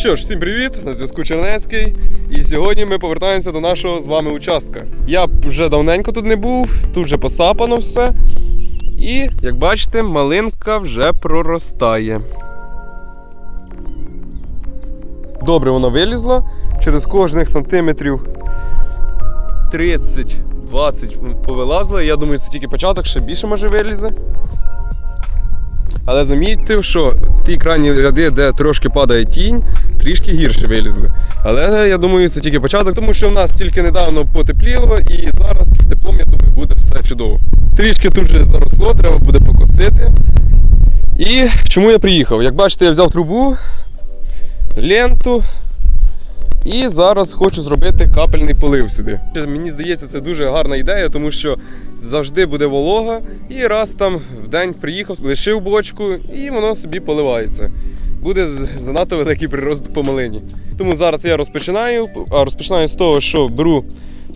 Що ж, всім привіт! На зв'язку Чернецький. І сьогодні ми повертаємося до нашого з вами участка. Я вже давненько тут не був, тут вже посапано все. І, як бачите, малинка вже проростає. Добре вона вилізла. Через кожних сантиметрів 30-20 повилазила. Я думаю, це тільки початок, ще більше може вилізе. Але замітьте, що ті крайні ряди, де трошки падає тінь, трішки гірше вилізли. Але я думаю, це тільки початок, тому що в нас тільки недавно потепліло, і зараз з теплом, я думаю, буде все чудово. Трішки тут вже заросло, треба буде покосити. І чому я приїхав? Як бачите, я взяв трубу, ленту. І зараз хочу зробити капельний полив сюди. Мені здається, це дуже гарна ідея, тому що завжди буде волога, і раз там в день приїхав, лишив бочку, і воно собі поливається. Буде занадто великий прирост по малині. Тому зараз я розпочинаю. А розпочинаю з того, що беру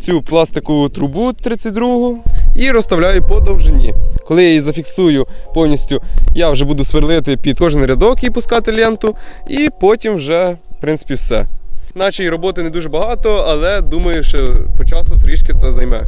цю пластикову трубу 32 і розставляю по довжині. Коли я її зафіксую повністю, я вже буду сверлити під кожен рядок і пускати ленту, і потім вже, в принципі, все. Наче роботи не дуже багато, але думаю, що по часу трішки це займе.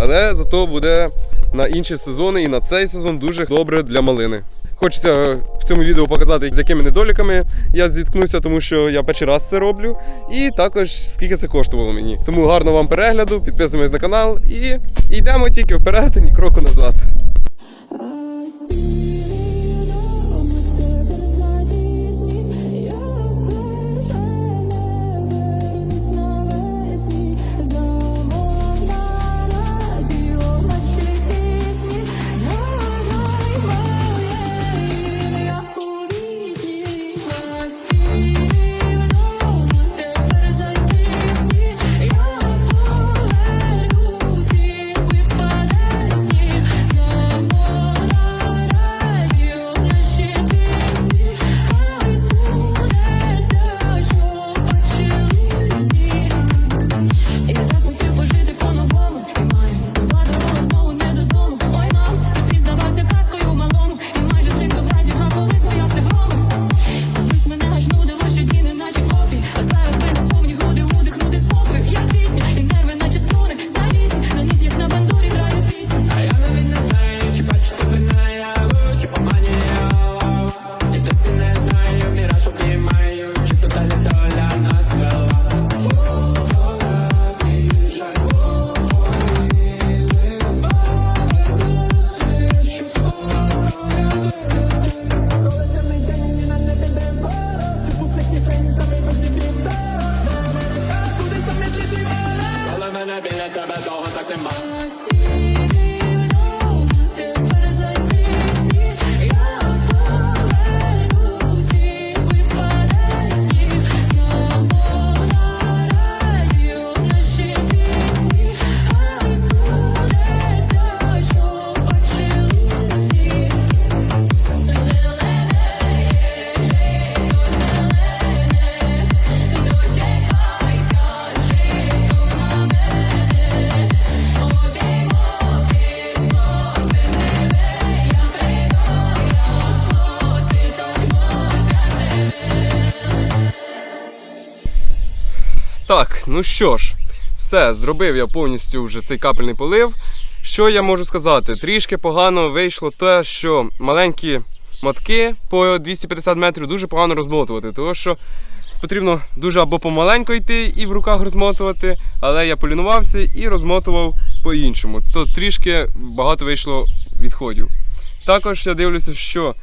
Але зато буде на інші сезони і на цей сезон дуже добре для малини. Хочеться в цьому відео показати, з якими недоліками я зіткнувся, тому що я перший раз це роблю. І також скільки це коштувало мені. Тому гарного вам перегляду, підписуємось на канал і йдемо тільки вперед, ні кроку назад. Так нема Так, ну що ж, все, зробив я повністю вже цей капельний полив. Що я можу сказати? Трішки погано вийшло те, що маленькі мотки по 250 метрів дуже погано розмотувати, тому що потрібно дуже або помаленько йти і в руках розмотувати, але я полінувався і розмотував по-іншому. То трішки багато вийшло відходів. Також я дивлюся, що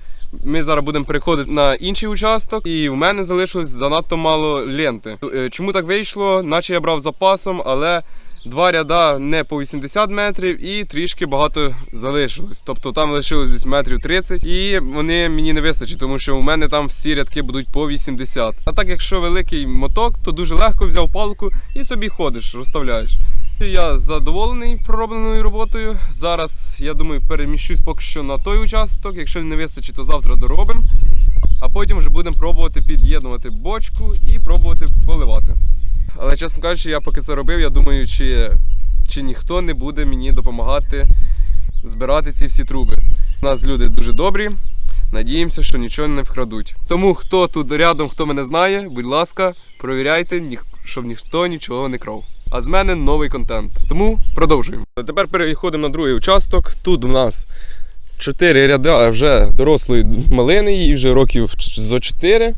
ми зараз будемо переходити на інший участок, і в мене залишилось занадто мало ленти. Е, Чому так вийшло? Наче я брав запасом, але два ряда не по 80 метрів і трішки багато залишилось. Тобто там лишилось десь метрів 30, і вони мені не вистачить, тому що у мене там всі рядки будуть по 80. А так, якщо великий моток, то дуже легко взяв палку і собі ходиш, розставляєш. Я задоволений проробленою роботою. Зараз я думаю, переміщусь поки що на той участок. Якщо не вистачить, то завтра доробимо. А потім вже будемо пробувати під'єднувати бочку і пробувати поливати. Але чесно кажучи, я поки це робив, я думаю, чи, чи ніхто не буде мені допомагати збирати ці всі труби. У нас люди дуже добрі. Надіємося, що нічого не вкрадуть. Тому хто тут рядом, хто мене знає, будь ласка, провіряйте, щоб ніхто нічого не крав. А з мене новий контент. Тому продовжуємо. Тепер переходимо на другий участок. Тут у нас чотири ряда вже дорослої малини, їй вже років зо 4.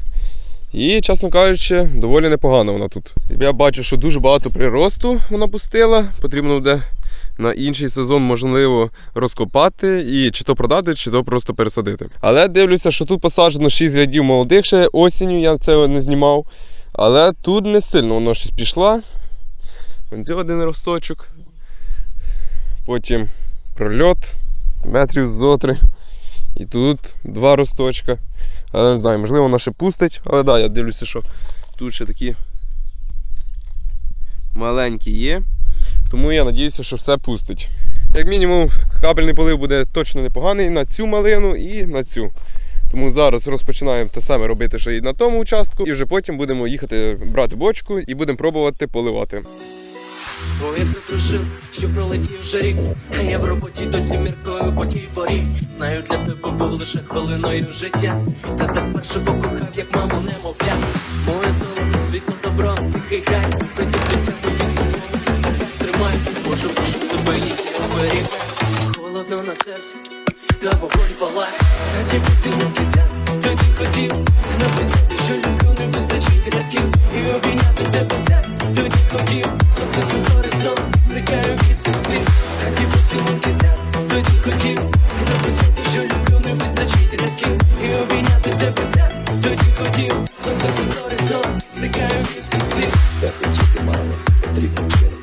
І, чесно кажучи, доволі непогано вона тут. Я бачу, що дуже багато приросту вона пустила. Потрібно буде на інший сезон, можливо, розкопати і чи то продати, чи то просто пересадити. Але дивлюся, що тут посаджено 6 рядів молодих ще осінню, я це не знімав. Але тут не сильно воно щось пішла. Ось один росточок. Потім прольот метрів зо три. І тут два росточка. Але не знаю, можливо, вона ще пустить. Але да, я дивлюся, що тут ще такі маленькі є. Тому я надіюся, що все пустить. Як мінімум, капельний полив буде точно непоганий на цю малину і на цю. Тому зараз розпочинаємо те саме робити, що і на тому участку, і вже потім будемо їхати брати бочку і будемо пробувати поливати. О, як закружив, що пролетів вже рік, а я в роботі досі міркою по тій порі. Знаю, для тебе був лише хвилиною життя. Та так перше покохав, як маму немовля. Моє золото, світло, добро, тихий гай. Прийду дитя, будь свого так тримай. Можу, прошу тебе ніхто оберіг. Холодно на серці, та вогонь палає. Та ті поцілунки я тоді хотів. Написати, що люблю, не вистачить рядків. І обійняти тебе так тоді хотів. Сонце за горизонт, зникаю від цих слів. Та ті поцілунки я тоді хотів. Написати, що люблю, не вистачить рядків. І обійняти тебе так тоді хотів. Сонце за горизонт, зникаю від цих слів. Та хотіти мало, потрібно вчинки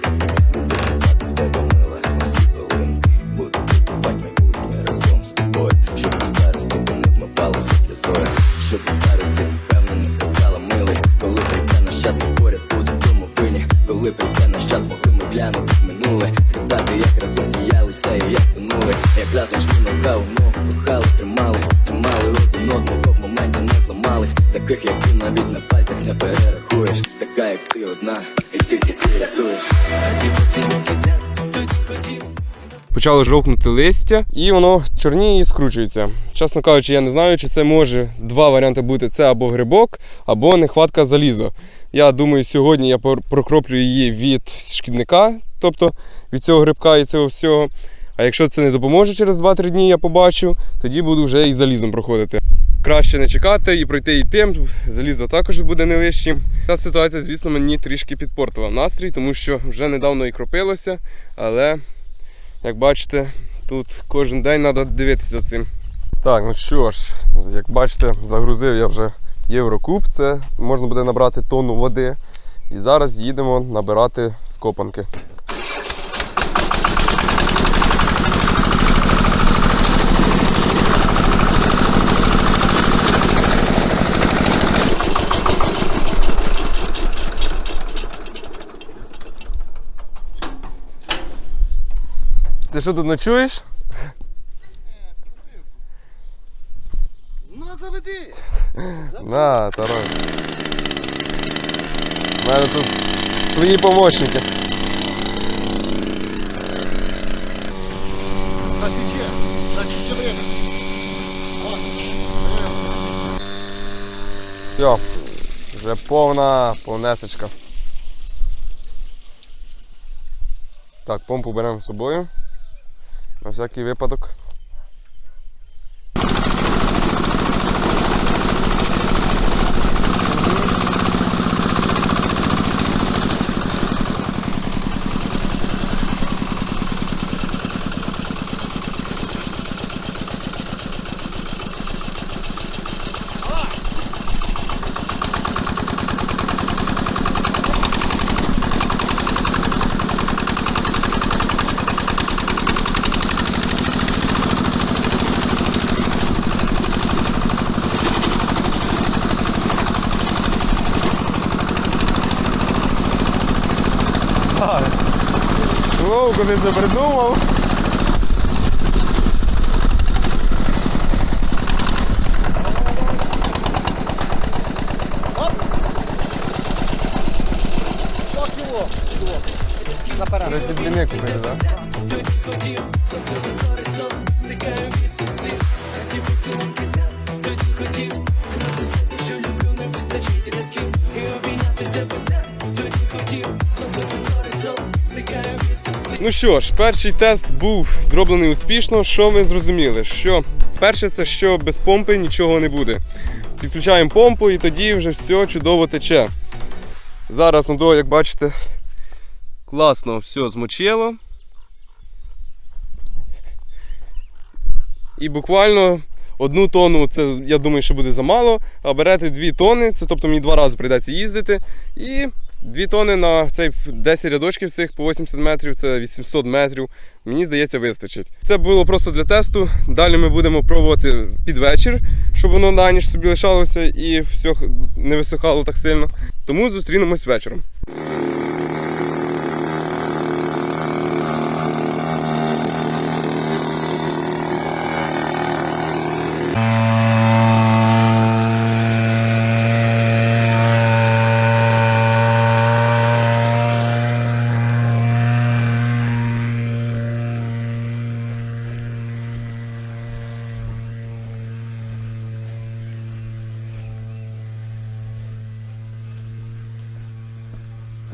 почало жовкнути листя, і воно чорніє і скручується. Чесно кажучи, я не знаю, чи це може два варіанти бути: це або грибок, або нехватка заліза. Я думаю, сьогодні я прокроплю її від шкідника, тобто від цього грибка і цього всього. А якщо це не допоможе через 2-3 дні, я побачу, тоді буду вже і залізом проходити. Краще не чекати і пройти і тим. Залізо також буде не лишнім. Та ситуація, звісно, мені трішки підпортила настрій, тому що вже недавно і кропилося, але як бачите, тут кожен день треба дивитися цим. Так, ну що ж, як бачите, загрузив я вже Єврокуб. Це можна буде набрати тонну води. І зараз їдемо набирати скопанки. Ти що тут ночуєш? Ну, заведи! На, Тарой. У мене тут свої помощники. Засіче! Засіче время! Все, вже повна повнесечка. Так, помпу беремо з собою. На всякий випадок. Куди! Кіло. Наперед. Розібріни купити, так? Тут хотів, сонце за горизонт, зникаю Ну що ж, перший тест був зроблений успішно. Що ми зрозуміли? Що перше, це що без помпи нічого не буде. Підключаємо помпу і тоді вже все чудово тече. Зараз, ну, як бачите, класно все змочило. І буквально одну тонну, це я думаю, що буде замало. А берете дві тони, це тобто мені два рази прийдеться їздити. І дві тони на цей 10 рядочків цих по 80 метрів, це 800 метрів. Мені здається, вистачить. Це було просто для тесту. Далі ми будемо пробувати під вечір, щоб воно на ніч собі лишалося і все не висихало так сильно. Тому зустрінемось вечором.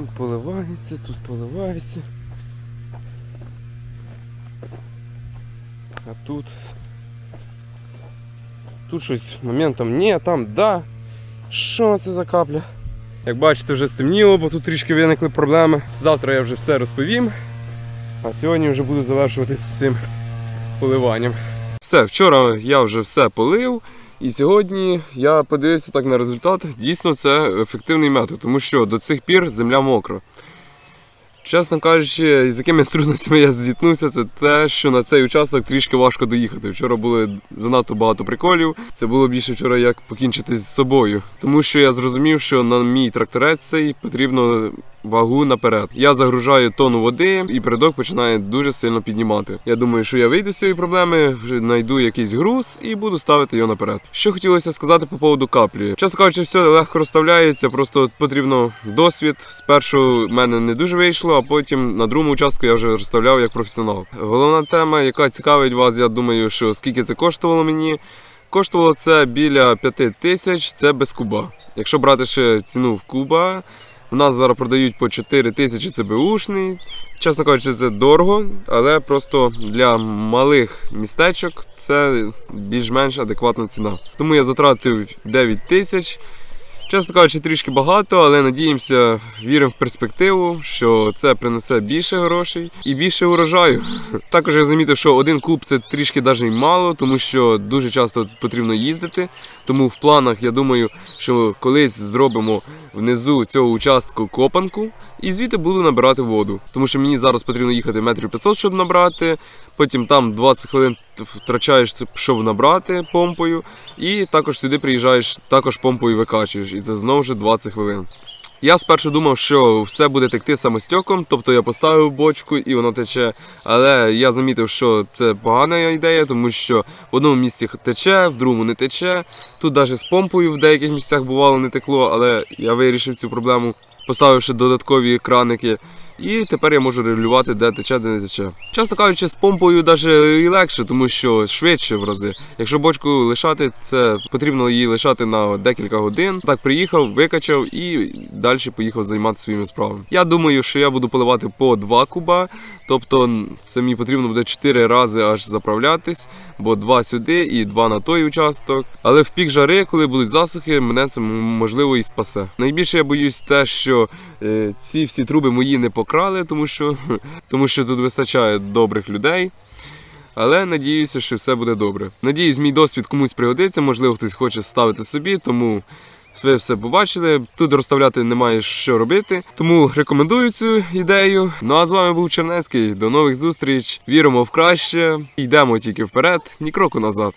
Тут поливається, тут поливається. А тут. Тут щось моментом ні, там да. Що це за капля? Як бачите, вже стемніло, бо тут трішки виникли проблеми. Завтра я вже все розповім. А сьогодні вже буду завершувати з цим поливанням. Все, вчора я вже все полив. І сьогодні я подивився так на результат. Дійсно, це ефективний метод, тому що до цих пір земля мокра. Чесно кажучи, з якими трудностями я зіткнувся, це те, що на цей участок трішки важко доїхати. Вчора було занадто багато приколів. Це було більше вчора як покінчити з собою. Тому що я зрозумів, що на мій тракторець цей потрібно вагу наперед. Я загружаю тонну води, і передок починає дуже сильно піднімати. Я думаю, що я вийду з цієї проблеми, знайду якийсь груз і буду ставити його наперед. Що хотілося сказати по поводу каплі. Чесно кажучи, все легко розставляється, просто потрібно досвід. Спершу в мене не дуже вийшло, а потім на другому участку я вже розставляв як професіонал. Головна тема, яка цікавить вас, я думаю, що скільки це коштувало мені. Коштувало це біля 5 тисяч, це без куба. Якщо брати ще ціну в куба, у нас зараз продають по 4 тисячі це беушний. Чесно кажучи, це дорого, але просто для малих містечок це більш-менш адекватна ціна. Тому я затратив 9 тисяч. Чесно кажучи, трішки багато, але надіємося, віримо в перспективу, що це принесе більше грошей і більше урожаю. Також я замітив, що один куб це трішки навіть мало, тому що дуже часто потрібно їздити. Тому в планах я думаю, що колись зробимо внизу цього участку копанку і звідти буду набирати воду. Тому що мені зараз потрібно їхати метрів 500, щоб набрати. Потім там 20 хвилин втрачаєш, щоб набрати помпою. І також сюди приїжджаєш, також помпою викачуєш. І це знову ж 20 хвилин. Я спершу думав, що все буде текти самостьоком, тобто я поставив бочку і воно тече. Але я замітив, що це погана ідея, тому що в одному місці тече, в другому не тече. Тут навіть з помпою в деяких місцях бувало не текло, але я вирішив цю проблему, поставивши додаткові краники. І тепер я можу регулювати, де тече, де не тече. Чесно кажучи, з помпою навіть і легше, тому що швидше в рази. Якщо бочку лишати, це потрібно її лишати на декілька годин. Так приїхав, викачав і далі поїхав займатися своїми справами. Я думаю, що я буду поливати по 2 куба, тобто це мені потрібно буде 4 рази аж заправлятись, бо 2 сюди і 2 на той участок. Але в пік жари, коли будуть засухи, мене це можливо і спасе. Найбільше я боюсь те, що е, ці всі труби мої не покрали, тому що, тому що тут вистачає добрих людей. Але надіюся, що все буде добре. Надіюсь, мій досвід комусь пригодиться, можливо, хтось хоче ставити собі, тому ви все побачили. Тут розставляти немає що робити. Тому рекомендую цю ідею. Ну а з вами був Чернецький. До нових зустріч. Віримо в краще. Йдемо тільки вперед, ні кроку назад.